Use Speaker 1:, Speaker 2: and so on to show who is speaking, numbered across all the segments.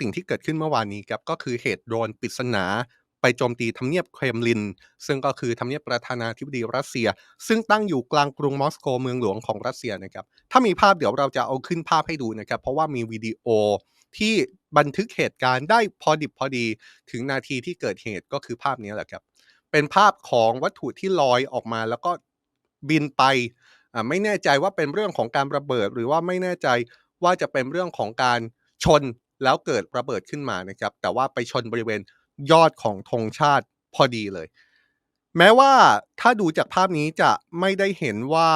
Speaker 1: สิ่งที่เกิดขึ้นเมื่อวานนี้ครับก็คือเหตุโดรนปริศนา ไปโจมตีทำเนียบเครมลิน ซึ่งก็คือทำเนียบประธานาธิบดีรัสเซีย ซึ่งตั้งอยู่กลางกรุงมอสโกเมืองหลวงของรัสเซียนะครับถ้ามีภาพเดี๋ยวเราจะเอาขึ้นภาพให้ดูนะครับ เพราะว่ามีวิดีโอที่บันทึกเหตุการณ์ได้พอดิบพอดี ถึงนาทีที่เกิดเหตุก็คือภาพนี้แหละครับเป็นภาพของวัตถุที่ลอยออกมาแล้วก็บินไปไม่แน่ใจว่าเป็นเรื่องของการระเบิด หรือว่าไม่แน่ใจว่าจะเป็นเรื่องของการชน แล้วเกิดระเบิดขึ้นมานะครับ แต่ว่าไปชนบริเวณยอดของธงชาติพอดีเลย แม้ว่าถ้าดูจากภาพนี้จะไม่ได้เห็นว่า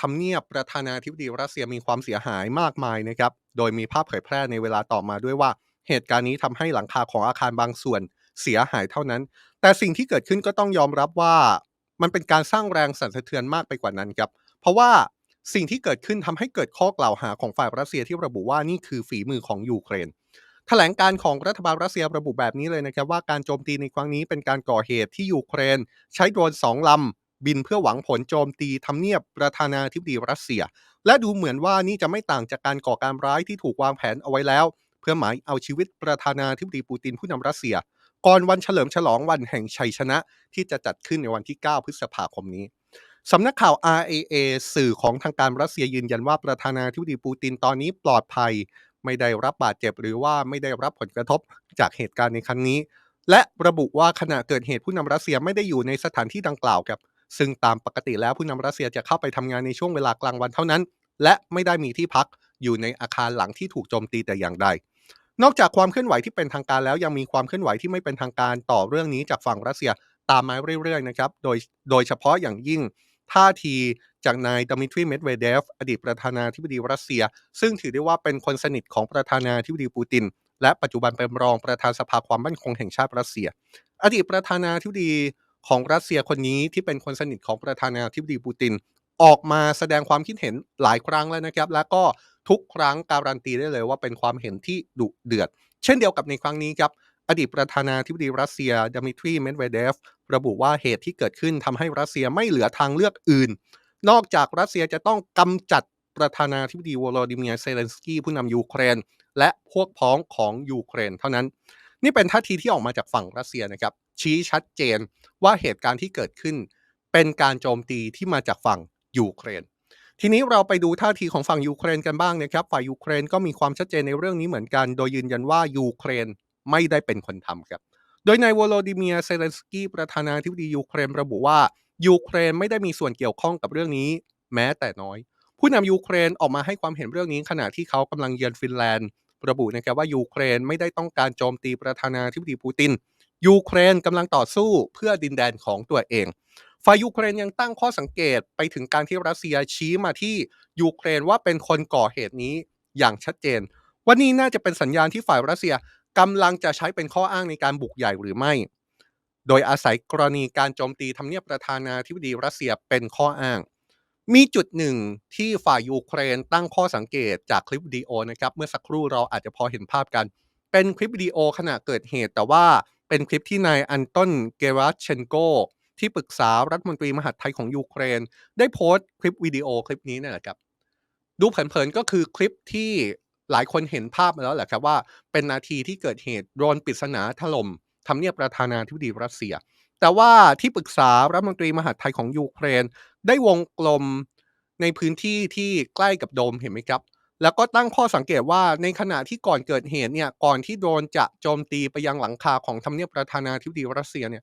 Speaker 1: ทำเนียบประธานาธิบดีรัสเซียมีความเสียหายมากมายนะครับ โดยมีภาพเผยแพร่ในเวลาต่อมาด้วยว่าเหตุการณ์นี้ทำให้หลังคาของอาคารบางส่วนเสียหายเท่านั้น แต่สิ่งที่เกิดขึ้นก็ต้องยอมรับว่ามันเป็นการสร้างแรงสั่นสะเทือนมากไปกว่านั้นครับ เพราะว่าสิ่งที่เกิดขึ้นทำให้เกิดข้อกล่าวหาของฝ่ายรัสเซียที่ระบุว่านี่คือฝีมือของยูเครน แถลงการของรัฐบาลรัสเซียระบุแบบนี้เลยนะครับว่าการโจมตีในครั้งนี้เป็นการก่อเหตุที่ยูเครน ใช้โดรนสองลำบินเพื่อหวังผลโจมตีทำเนียบประธานาธิบดีรัสเซีย และดูเหมือนว่านี่จะไม่ต่างจากการก่อการร้ายที่ถูกวางแผนเอาไว้แล้ว เพื่อหมายเอาชีวิตประธานาธิบดีปูตินผู้นำรัสเซีย ก่อนวันเฉลิมฉลองวันแห่งชัยชนะ ที่จะจัดขึ้นในวันที่ 9 พฤษภาคมนี้สำนักข่าว RAA สื่อของทางการรัสเซียยืนยันว่าประธานาธิบดีปูตินตอนนี้ปลอดภัย ไม่ได้รับบาดเจ็บหรือว่าไม่ได้รับผลกระทบจากเหตุการณ์ในครั้งนี้ และระบุว่าขณะเกิดเหตุผู้นำรัสเซียไม่ได้อยู่ในสถานที่ดังกล่าวครับ ซึ่งตามปกติแล้วผู้นำรัสเซียจะเข้าไปทำงานในช่วงเวลากลางวันเท่านั้น และไม่ได้มีที่พักอยู่ในอาคารหลังที่ถูกโจมตีแต่อย่างใด นอกจากความเคลื่อนไหวที่เป็นทางการแล้วยังมีความเคลื่อนไหวที่ไม่เป็นทางการต่อเรื่องนี้จากฝั่งรัสเซียตามมาเรื่อยๆนะครับ โดยโดยเฉพาะอย่างยิ่งท่าที จากนายดมิทรีเมดเวเดฟอดีตประธานาธิบดีรัสเซีย ซึ่งถือได้ว่าเป็นคนสนิทของประธานาธิบดีปูติน และปัจจุบันเป็นรองประธานสภาความมั่นคงแห่งชาติรัสเซีย อดีตประธานาธิบดีของรัสเซียคนนี้ที่เป็นคนสนิทของประธานาธิบดีปูติน ออกมาแสดงความคิดเห็นหลายครั้งแล้วนะครับ และก็ทุกครั้งการันตีได้เลยว่าเป็นความเห็นที่ดุเดือด เช่นเดียวกับในครั้งนี้ครับอดีตประธานาธิบดีรัสเซียดมิทรีเมดเวเดฟระบุว่าเหตุที่เกิดขึ้นทำให้รัสเซียไม่เหลือทางเลือกอื่น นอกจากรัสเซียจะต้องกำจัดประธานาธิบดีวลาดิเมียร์เซเลนสกี้ผู้นำยูเครน และพวกพ้องของยูเครน เท่านั้น นี่เป็นท่าทีที่ออกมาจากฝั่งรัสเซียนะครับ ชี้ชัดเจนว่าเหตุการณ์ที่เกิดขึ้น เป็นการโจมตีที่มาจากฝั่งยูเครน ทีนี้เราไปดูท่าทีของฝั่งยูเครนกันบ้างนะครับ ฝ่ายยูเครนก็มีความชัดเจนในเรื่องนี้เหมือนกัน โดยยืนยันว่ายูเครนไม่ได้เป็นคนทำครับ โดยนายวโลดิเมียร์เซเลนสกี้ประธานาธิบดียูเครนระบุว่า ยูเครนไม่ได้มีส่วนเกี่ยวข้องกับเรื่องนี้ แม้แต่น้อย ผู้นำยูเครนออกมาให้ความเห็นเรื่องนี้ขณะที่เขากำลังเยือนฟินแลนด์ ระบุนะครับว่ายูเครนไม่ได้ต้องการโจมตีประธานาธิบดีปูตินยูเครนกำลังต่อสู้เพื่อดินแดนของตัวเองฝ่ายยูเครนยังตั้งข้อสังเกตไปถึงการที่รัสเซียชี้มาที่ยูเครนว่าเป็นคนก่อเหตุนี้อย่างชัดเจน ว่านี่น่าจะเป็นสัญญาณที่ฝ่ายรัสเซียกำลังจะใช้เป็นข้ออ้างในการบุกใหญ่หรือไม่ โดยอาศัยกรณีการโจมตีทำเนียบประธานาธิบดีรัสเซียเป็นข้ออ้าง มีจุดหนึ่งที่ฝ่ายยูเครนตั้งข้อสังเกตจากคลิปวิดีโอนะครับเมื่อสักครู่เราอาจจะพอเห็นภาพกัน เป็นคลิปวิดีโอขณะเกิดเหตุแต่ว่าเป็นคลิปที่นายอันต้นเกรัชเชนโกที่ปรึกษารัฐมนตรีมหาดไทยของยูเครน ได้โพสต์คลิปวิดีโอคลิปนี้นี่แหละครับ ดูเผินๆก็คือคลิปที่หลายคนเห็นภาพมาแล้วแหละครับว่าเป็นนาทีที่เกิดเหตุโดนปริศนาถล่ม ทำเนียบประธานาธิบดีรัสเซีย แต่ว่าที่ปรึกษารัฐมนตรีมหาดไทยของยูเครน ได้วงกลมในพื้นที่ที่ใกล้กับโดมเห็นไหมครับ แล้วก็ตั้งข้อสังเกตว่าในขณะที่ก่อนเกิดเหตุเนี่ยก่อนที่โดนจะโจมตีไปยังหลังคาของทำเนียบประธานาธิบดีรัสเซียเนี่ย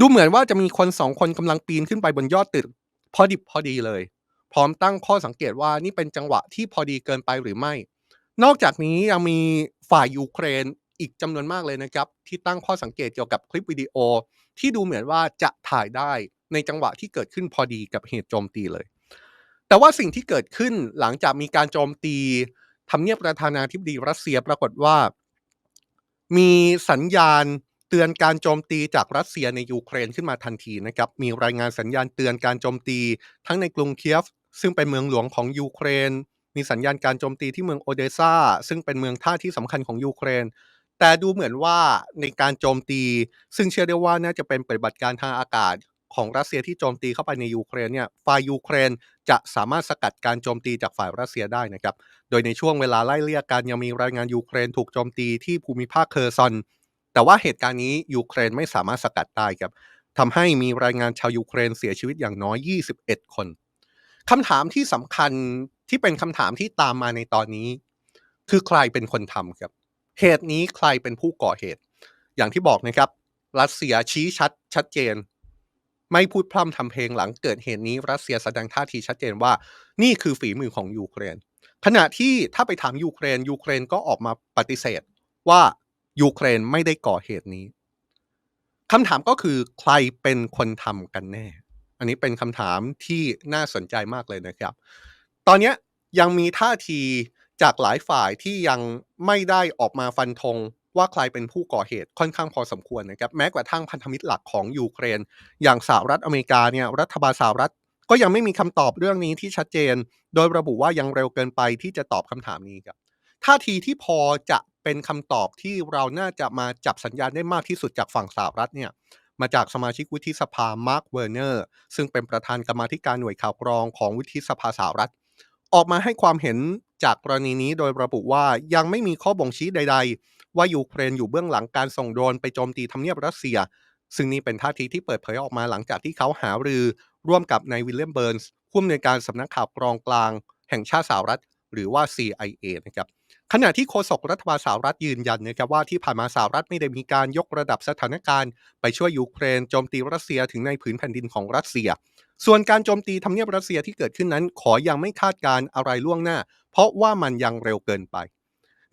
Speaker 1: ดูเหมือนว่าจะมีคนสองคนกำลังปีนขึ้นไปบนยอดตึกพอดิบพอดีเลย พร้อมตั้งข้อสังเกตว่านี่เป็นจังหวะที่พอดีเกินไปหรือไม่ นอกจากนี้ยังมีฝ่ายยูเครน อีกจำนวนมากเลยนะครับ ที่ตั้งข้อสังเกตเกี่ยวกับคลิปวิดีโอ ที่ดูเหมือนว่าจะถ่ายได้ในจังหวะที่เกิดขึ้นพอดีกับเหตุโจมตีเลย แต่ว่าสิ่งที่เกิดขึ้นหลังจากมีการโจมตีทำเนียบประธานาธิบดีรัสเซียปรากฏว่า มีสัญญาณเตือนการโจมตีจากรัสเซียในยูเครนขึ้นมาทันทีนะครับ มีรายงานสัญญาณเตือนการโจมตี ทั้งในกรุงเคียฟ ซึ่งเป็นเมืองหลวงของยูเครน มีสัญญาณการโจมตีที่เมืองโอเดซาซึ่งเป็นเมืองท่าที่สำคัญของยูเครน แต่ดูเหมือนว่าในการโจมตี ซึ่งเชื่อได้ว่าน่าจะเป็นปฏิบัติการทางอากาศของรัสเซียที่โจมตีเข้าไปในยูเครนเนี่ยฝ่ายยูเครนจะสามารถสกัดการโจมตีจากฝ่ายรัสเซียได้นะครับ โดยในช่วงเวลาไล่เลี่ยกันยังมีรายงานยูเครนถูกโจมตีที่ภูมิภาคเคอร์ซอน แต่ว่าเหตุการณ์นี้ยูเครนไม่สามารถสกัดได้ครับทำให้มีรายงานชาวยูเครนเสียชีวิตอย่างน้อย 21 คนคำถามที่สำคัญที่เป็นคำถามที่ตามมาในตอนนี้ คือใครเป็นคนทำครับ เหตุนี้ใครเป็นผู้ก่อเหตุ อย่างที่บอกนะครับ รัสเซียชี้ชัดชัดเจน ไม่พูดพร่ำทำเพลงหลังเกิดเหตุนี้ รัสเซียแสดงท่าทีชัดเจนว่า นี่คือฝีมือของยูเครน ขณะที่ถ้าไปถามยูเครนยูเครนก็ออกมาปฏิเสธว่ายูเครนไม่ได้ก่อเหตุนี้คำถามก็คือใครเป็นคนทำกันแน่ อันนี้เป็นคำถามที่น่าสนใจมากเลยนะครับ ตอนนี้ยังมีท่าที จากหลายฝ่ายที่ยังไม่ได้ออกมาฟันธงว่าใครเป็นผู้ก่อเหตุค่อนข้างพอสมควรนะครับแม้กระทั่งพันธมิตรหลักของยูเครน อย่างสหรัฐอเมริกาเนี่ยรัฐบาลสหรัฐก็ยังไม่มีคำตอบเรื่องนี้ที่ชัดเจน โดยระบุว่ายังเร็วเกินไปที่จะตอบคำถามนี้ครับท่าทีที่พอจะเป็นคำตอบที่เราน่าจะมาจับสัญญาณได้มากที่สุดจากฝั่งสหรัฐเนี่ยมาจากสมาชิกวุฒิสภามาร์คเวอร์เนอร์ซึ่งเป็นประธานกรรมาธิการหน่วยข่าวกรองของวุฒิสภาสหรัฐ ออกมาให้ความเห็น จากกรณีนี้โดยระบุว่ายังไม่มีข้อบ่งชี้ใด ๆ ว่ายูเครนอยู่เบื้องหลังการส่งโดรนไปโจมตีทำเนียบรัสเซีย ซึ่งนี่เป็นท่าทีที่เปิดเผยออกมาหลังจากที่เขาหารือ ร่วมกับนายวิลเลียมเบิร์นส์ผู้อำนวยการสำนักข่าวกรองกลาง แห่งชาติสหรัฐ หรือว่า CIA นะครับขณะที่โฆษกรัฐบาลสหรัฐยืนยันนะครับว่าที่ผ่านมาสหรัฐไม่ได้มีการยกระดับสถานการณ์ ไปช่วยยูเครนโจมตีรัสเซียถึงในผืนแผ่นดินของรัสเซีย ส่วนการโจมตีทำเนียบรัสเซียที่เกิดขึ้นนั้น ขอยังไม่คาดการอะไรล่วงหน้า เพราะว่ามันยังเร็วเกินไป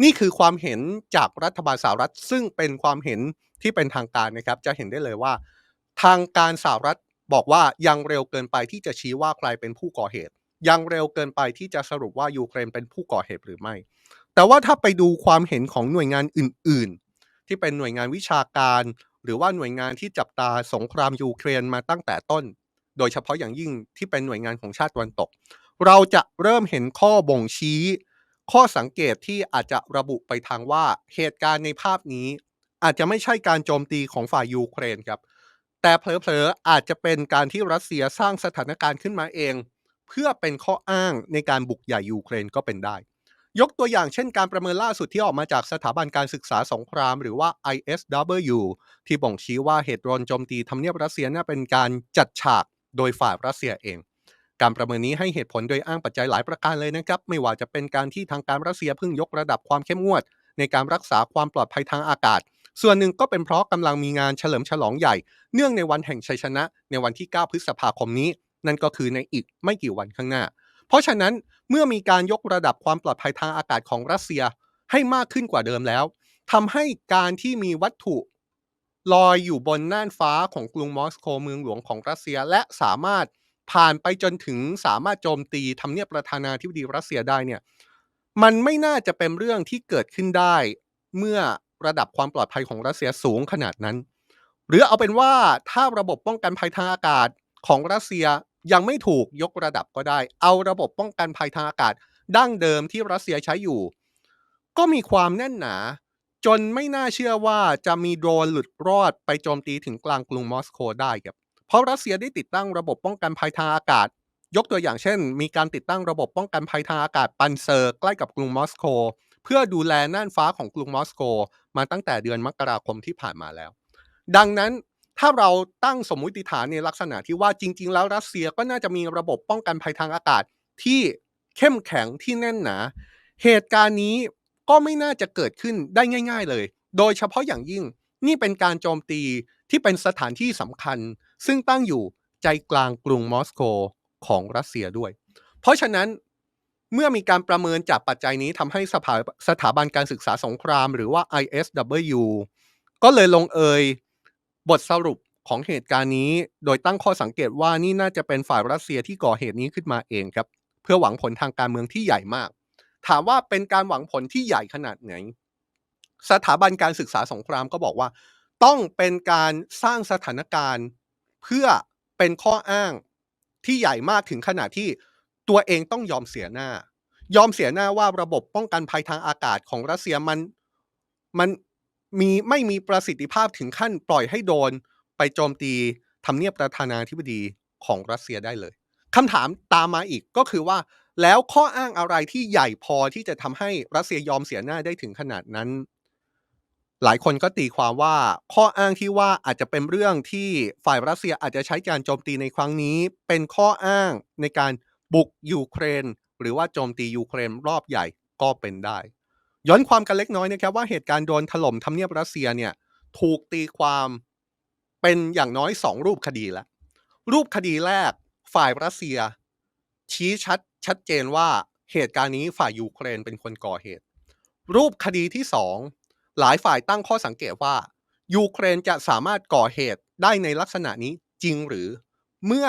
Speaker 1: นี่คือความเห็นจากรัฐบาลสหรัฐ ซึ่งเป็นความเห็นที่เป็นทางการนะครับ จะเห็นได้เลยว่า ทางการสหรัฐบอกว่ายังเร็วเกินไปที่จะชี้ว่าใครเป็นผู้ก่อเหตุ ยังเร็วเกินไปที่จะสรุปว่ายูเครนเป็นผู้ก่อเหตุหรือไม่ แต่ว่าถ้าไปดูความเห็นของหน่วยงานอื่น ๆ ที่เป็นหน่วยงานวิชาการ หรือว่าหน่วยงานที่จับตาสงครามยูเครนมาตั้งแต่ต้น โดยเฉพาะอย่างยิ่งที่เป็นหน่วยงานของชาติตะวันตก เราจะเริ่มเห็นข้อบ่งชี้ ข้อสังเกตที่อาจจะระบุไปทางว่าเหตุการณ์ในภาพนี้อาจจะไม่ใช่การโจมตีของฝ่ายยูเครนครับ แต่เผลอๆอาจจะเป็นการที่รัสเซียสร้างสถานการณ์ขึ้นมาเอง เพื่อเป็นข้ออ้างในการบุกใหญ่ยูเครนก็เป็นได้ ยกตัวอย่างเช่นการประเมินล่าสุดที่ออกมาจากสถาบันการศึกษาสงคราม หรือว่า ISW ที่บ่งชี้ว่าเหตุโดนโจมตีทำเนียบรัสเซียน่าเป็นการจัดฉาก โดยฝ่ายรัสเซียเอง การประเมินนี้ให้เหตุผลโดยอ้างปัจจัยหลายประการเลยนะครับ ไม่ว่าจะเป็นการที่ทางการรัสเซียเพิ่งยกระดับความเข้มงวด ในการรักษาความปลอดภัยทางอากาศ ส่วนหนึ่งก็เป็นเพราะกำลังมีงานเฉลิมฉลองใหญ่ เนื่องในวันแห่งชัยชนะ ในวันที่ 9 พฤษภาคมนี้ นั่นก็คือในอีกไม่กี่วันข้างหน้า เพราะฉะนั้นเมื่อมีการยกระดับความปลอดภัยทางอากาศของรัสเซียให้มากขึ้นกว่าเดิมแล้วทำให้การที่มีวัตถุ ลอยอยู่บนน่านฟ้าของกรุงมอสโกเมืองหลวงของรัสเซีย และสามารถผ่านไปจนถึงสามารถโจมตีทำเนียบประธานาธิบดีรัสเซียได้เนี่ยมันไม่น่าจะเป็นเรื่องที่เกิดขึ้นได้ เมื่อระดับความปลอดภัยของรัสเซียสูงขนาดนั้น หรือเอาเป็นว่าถ้าระบบป้องกันภัยทางอากาศของรัสเซียยังไม่ถูกยกระดับก็ได้ เอาระบบป้องกันภัยทางอากาศดั้งเดิมที่รัสเซียใช้อยู่ ก็มีความแน่นหนา จนไม่น่าเชื่อว่าจะมีโดรนหลุดรอดไปโจมตีถึงกลางกรุงมอสโกได้ครับเพราะรัสเซียได้ติดตั้งระบบป้องกันภัยทางอากาศ ยกตัวอย่างเช่น มีการติดตั้งระบบป้องกันภัยทางอากาศปันเซอร์ใกล้กับกรุงมอสโก เพื่อดูแลน่านฟ้าของกรุงมอสโก มาตั้งแต่เดือนมกราคมที่ผ่านมาแล้ว ดังนั้นถ้าเราตั้งสมมุติฐานในลักษณะที่ว่าจริง ๆ แล้วรัสเซียก็น่าจะมีระบบป้องกันภัยทางอากาศที่เข้มแข็งที่แน่นหนา เหตุการณ์นี้ ก็ไม่น่าจะเกิดขึ้นได้ง่าย ๆเลย โดยเฉพาะอย่างยิ่งนี่เป็นการโจมตีที่เป็นสถานที่สำคัญ ซึ่งตั้งอยู่ใจกลางกรุงมอสโกของรัสเซียด้วย เพราะฉะนั้นเมื่อมีการประเมินจากปัจจัยนี้ทำให้สภาสถาบันการศึกษาสงครามหรือว่า ISW ก็เลยลงเอยบทสรุปของเหตุการณ์นี้ โดยตั้งข้อสังเกตว่านี่น่าจะเป็นฝ่ายรัสเซียที่ก่อเหตุนี้ขึ้นมาเองครับ เพื่อหวังผลทางการเมืองที่ใหญ่มาก ถามว่าเป็นการหวังผลที่ใหญ่ขนาดไหน สถาบันการศึกษาสงครามก็บอกว่า ต้องเป็นการสร้างสถานการณ์เพื่อเป็นข้ออ้างที่ใหญ่มากถึงขนาดที่ตัวเองต้องยอมเสียหน้า ยอมเสียหน้าว่าระบบป้องกันภัยทางอากาศของรัสเซียมันมันมีไม่มีประสิทธิภาพถึงขั้นปล่อยให้โดนไปโจมตีทำเนียบประธานาธิบดีของรัสเซียได้เลยคำถามตามมาอีกก็คือว่า แล้วข้ออ้างอะไรที่ใหญ่พอที่จะทำให้รัสเซียยอมเสียหน้าได้ถึงขนาดนั้น หลายคนก็ตีความว่าข้ออ้างที่ว่าอาจจะเป็นเรื่องที่ฝ่ายรัสเซียอาจจะใช้การโจมตีในครั้งนี้ เป็นข้ออ้างในการบุกยูเครน หรือว่าโจมตียูเครนรอบใหญ่ก็เป็นได้ ย้อนความกันเล็กน้อยนะครับว่าเหตุการณ์โดนถล่มทำเนียบรัสเซียเนี่ยถูกตีความเป็นอย่างน้อยสองรูปคดีแล้วรูปคดีแรกฝ่ายรัสเซีย ชี้ชัด ชัดเจนว่าเหตุการณ์นี้ฝ่ายยูเครนเป็นคนก่อเหตุ รูปคดีที่สองหลายฝ่ายตั้งข้อสังเกตว่า ยูเครนจะสามารถก่อเหตุได้ในลักษณะนี้จริงหรือ เมื่อ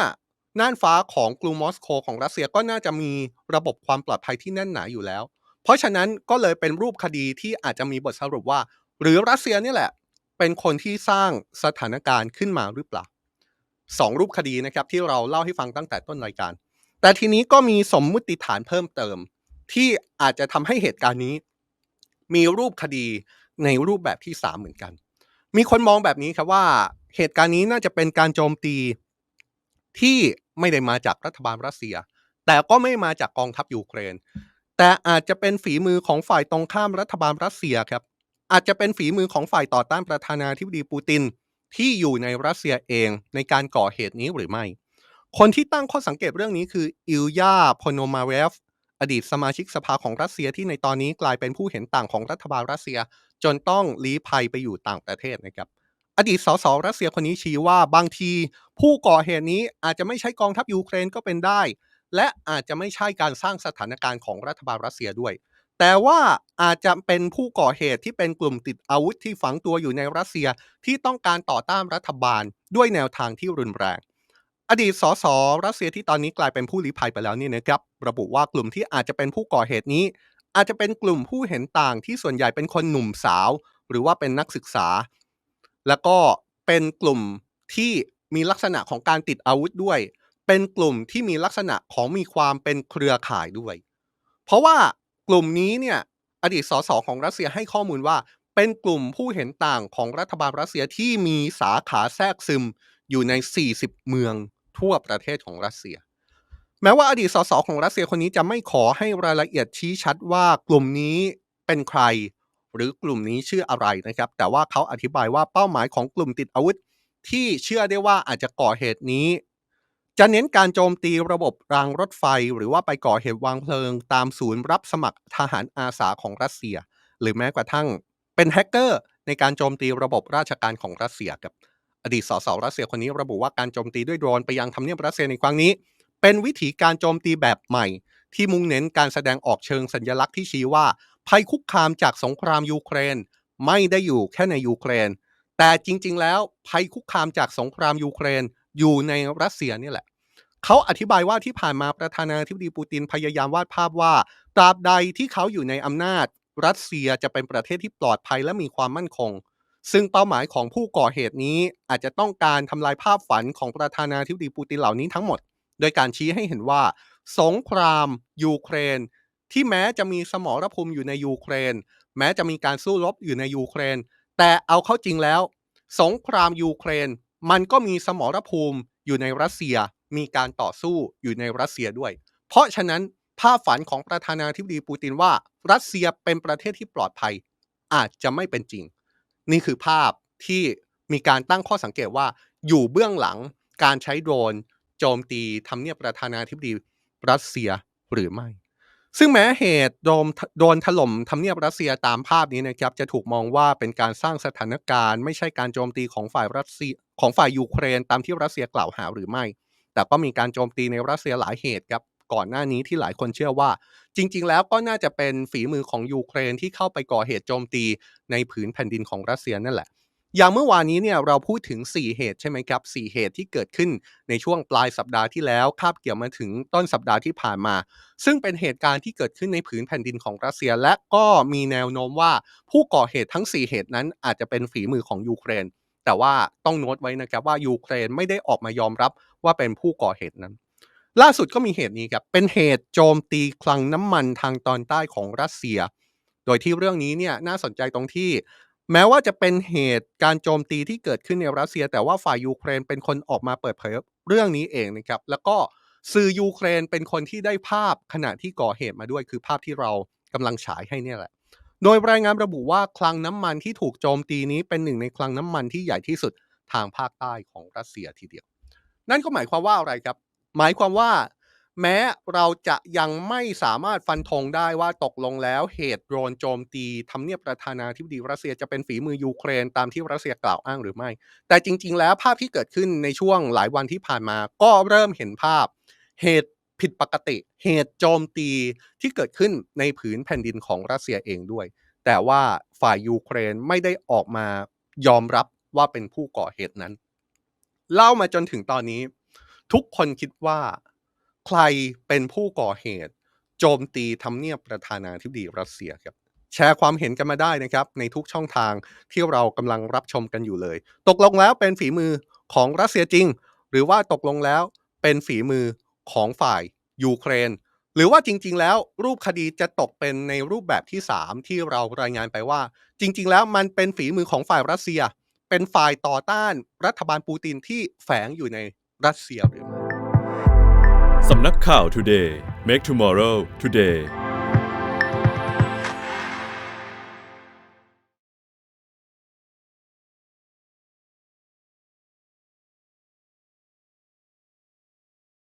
Speaker 1: น่านฟ้าของกรุงมอสโกของรัสเซียก็น่าจะมีระบบความปลอดภัยที่แน่นหนาอยู่แล้ว เพราะฉะนั้นก็เลยเป็นรูปคดีที่อาจจะมีบทสรุปว่า หรือรัสเซียนี่แหละ เป็นคนที่สร้างสถานการณ์ขึ้นมาหรือเปล่าสองรูปคดีนะครับที่เราเล่าให้ฟังตั้งแต่ต้นรายการ แต่ทีนี้ก็มีสมมุติฐานเพิ่มเติม ที่อาจจะทำให้เหตุการณ์นี้ มีรูปคดีในรูปแบบที่สามเหมือนกัน มีคนมองแบบนี้ครับว่าเหตุการณ์นี้น่าจะเป็นการโจมตีที่ไม่ได้มาจากรัฐบาลรัสเซีย แต่ก็ไม่มาจากกองทัพยูเครน แต่อาจจะเป็นฝีมือของฝ่ายตรงข้ามรัฐบาลรัสเซียครับ อาจจะเป็นฝีมือของฝ่ายต่อต้านประธานาธิบดีปูตินที่อยู่ในรัสเซียเองในการก่อเหตุนี้หรือไม่ คนที่ตั้งข้อสังเกตเรื่องนี้คืออิลยาพโนมาเรฟ อดีตสมาชิกสภาของรัสเซียที่ในตอนนี้กลายเป็นผู้เห็นต่างของรัฐบาลรัสเซีย จนต้องลี้ภัยไปอยู่ต่างประเทศนะครับอดีตสสรัสเซียคนนี้ชี้ว่าบางที ผู้ก่อเหตุนี้อาจจะไม่ใช่กองทัพยูเครนก็เป็นได้ และอาจจะไม่ใช่การสร้างสถานการณ์ของรัฐบาลรัสเซียด้วย แต่ว่าอาจจะเป็นผู้ก่อเหตุที่เป็นกลุ่มติดอาวุธที่ฝังตัวอยู่ในรัสเซียที่ต้องการต่อต้านรัฐบาลด้วยแนวทางที่รุนแรง อดีตสสรัสเซียที่ตอนนี้กลายเป็นผู้ลี้ภัยไปแล้วนี่นะครับระบุว่ากลุ่มที่อาจจะเป็นผู้ก่อเหตุนี้ อาจจะเป็นกลุ่มผู้เห็นต่างที่ส่วนใหญ่เป็นคนหนุ่มสาว หรือว่าเป็นนักศึกษา แล้วก็เป็นกลุ่มที่มีลักษณะของการติดอาวุธด้วย เป็นกลุ่มที่มีลักษณะของมีความเป็นเครือข่ายด้วย เพราะว่ากลุ่มนี้เนี่ยอดีตสสของรัสเซียให้ข้อมูลว่า เป็นกลุ่มผู้เห็นต่างของรัฐบาลรัสเซียที่มีสาขาแทรกซึมอยู่ใน 40 เมือง ทั่วประเทศของรัสเซีย แม้ว่าอดีตสสของรัสเซียคนนี้จะไม่ขอให้รายละเอียดชี้ชัดว่ากลุ่มนี้เป็นใคร หรือกลุ่มนี้ชื่ออะไรนะครับ แต่ว่าเขาอธิบายว่าเป้าหมายของกลุ่มติดอาวุธ ที่เชื่อได้ว่าอาจจะก่อเหตุนี้ จะเน้นการโจมตีระบบรางรถไฟ หรือว่าไปก่อเหตุวางเพลิง ตามศูนย์รับสมัครทหารอาสาของรัสเซีย หรือแม้กระทั่งเป็นแฮกเกอร์ในการโจมตีระบบราชการของรัสเซียกับ อดีตสสรัสเซียคนนี้ระบุว่าการโจมตีด้วยโดรนไปยังทำเนียบรัสเซียในครั้งนี้ เป็นวิธีการโจมตีแบบใหม่ ที่มุ่งเน้นการแสดงออกเชิงสัญลักษณ์ที่ชี้ว่า ภัยคุกคามจากสงครามยูเครน ไม่ได้อยู่แค่ในยูเครน แต่จริง ๆ แล้วภัยคุกคามจากสงครามยูเครนอยู่ในรัสเซียนี่แหละเขาอธิบายว่าที่ผ่านมาประธานาธิบดีปูตินพยายามวาดภาพว่าตราบใดที่เขาอยู่ในอำนาจ รัสเซียจะเป็นประเทศที่ปลอดภัยและมีความมั่นคง ซึ่งเป้าหมายของผู้ก่อเหตุนี้อาจจะต้องการทำลายภาพฝันของประธานาธิบดีปูตินเหล่านี้ทั้งหมด โดยการชี้ให้เห็นว่า สงครามยูเครน ที่แม้จะมีสมรภูมิอยู่ในยูเครน แม้จะมีการสู้รบอยู่ในยูเครน แต่เอาเข้าจริงแล้ว สงครามยูเครน มันก็มีสมรภูมิอยู่ในรัสเซียมีการต่อสู้อยู่ในรัสเซียด้วย เพราะฉะนั้นภาพฝันของประธานาธิบดีปูตินว่า รัสเซียเป็นประเทศที่ปลอดภัย อาจจะไม่เป็นจริง นี่คือภาพที่มีการตั้งข้อสังเกตว่าอยู่เบื้องหลังการใช้โดรน โจมตีทำเนียบประธานาธิบดีรัสเซียหรือไม่ ซึ่งแม้เหตุโดนโดนถล่มทำเนียบรัสเซียตามภาพนี้นะครับ จะถูกมองว่าเป็นการสร้างสถานการณ์ ไม่ใช่การโจมตีของฝ่ายรัสเซียของฝ่ายยูเครนตามที่รัสเซียกล่าวหาหรือไม่ แต่ก็มีการโจมตีในรัสเซียหลายเหตุครับก่อนหน้านี้ที่หลายคนเชื่อว่า จริง ๆ แล้วก็น่าจะเป็นฝีมือของยูเครนที่เข้าไปก่อเหตุโจมตีในผืนแผ่นดินของรัสเซียนั่นแหละ อย่างเมื่อวานนี้เนี่ยเราพูดถึง 4 เหตุใช่ไหมครับ 4 เหตุที่เกิดขึ้นในช่วงปลายสัปดาห์ที่แล้วคาบเกี่ยวมาถึงต้นสัปดาห์ที่ผ่านมา ซึ่งเป็นเหตุการณ์ที่เกิดขึ้นในผืนแผ่นดินของรัสเซีย และก็มีแนวโน้มว่าผู้ก่อเหตุทั้ง 4 เหตุนั้นอาจจะเป็นฝีมือของยูเครน แต่ว่าต้องโน้ตไว้นะครับว่ายูเครนไม่ได้ออกมายอมรับว่าเป็นผู้ก่อเหตุนั้น ล่าสุดก็มีเหตุนี้ครับ เป็นเหตุโจมตีคลังน้ำมันทางตอนใต้ของรัสเซีย โดยที่เรื่องนี้เนี่ยน่าสนใจตรงที่ แม้ว่าจะเป็นเหตุการโจมตีที่เกิดขึ้นในรัสเซีย แต่ว่าฝ่ายยูเครนเป็นคนออกมาเปิดเผยเรื่องนี้เองนะครับ แล้วก็สื่อยูเครนเป็นคนที่ได้ภาพขณะที่ก่อเหตุมาด้วย คือภาพที่เรากำลังฉายให้เนี่ยแหละ โดยรายงานระบุว่าคลังน้ำมันที่ถูกโจมตีนี้เป็นหนึ่งในคลังน้ำมันที่ใหญ่ที่สุดทางภาคใต้ของรัสเซียทีเดียว นั่นก็หมายความว่าอะไรครับ หมายความว่า แม้เราจะยังไม่สามารถฟันธงได้ว่าตกลงแล้วเหตุโดรนโจมตีทำเนียบประธานาธิบดีรัสเซียจะเป็นฝีมือยูเครนตามที่รัสเซียกล่าวอ้างหรือไม่ แต่จริง ๆ แล้วภาพที่เกิดขึ้นในช่วงหลายวันที่ผ่านมา ก็เริ่มเห็นภาพเหตุผิดปกติเหตุโจมตีที่เกิดขึ้นในผืนแผ่นดินของรัสเซียเองด้วย แต่ว่าฝ่ายยูเครนไม่ได้ออกมายอมรับว่าเป็นผู้ก่อเหตุนั้น เล่ามาจนถึงตอนนี้ ทุกคนคิดว่าใครเป็นผู้ก่อเหตุ โจมตีทำเนียบประธานาธิบดีรัสเซียครับ แชร์ความเห็นกันมาได้นะครับ ในทุกช่องทางที่เรากำลังรับชมกันอยู่เลย ตกลงแล้วเป็นฝีมือของรัสเซียจริง หรือว่าตกลงแล้วเป็นฝีมือของฝ่ายยูเครน หรือว่าจริง ๆ แล้วรูปคดีจะตกเป็นในรูปแบบที่ 3 ที่เรารายงานไปว่า จริง ๆ แล้วมันเป็นฝีมือของฝ่ายรัสเซีย เป็นฝ่ายต่อต้านรัฐบาลปูตินที่แฝงอยู่ใน รัสเซียหรือไม่
Speaker 2: สำนักข่าว Today Make Tomorrow Today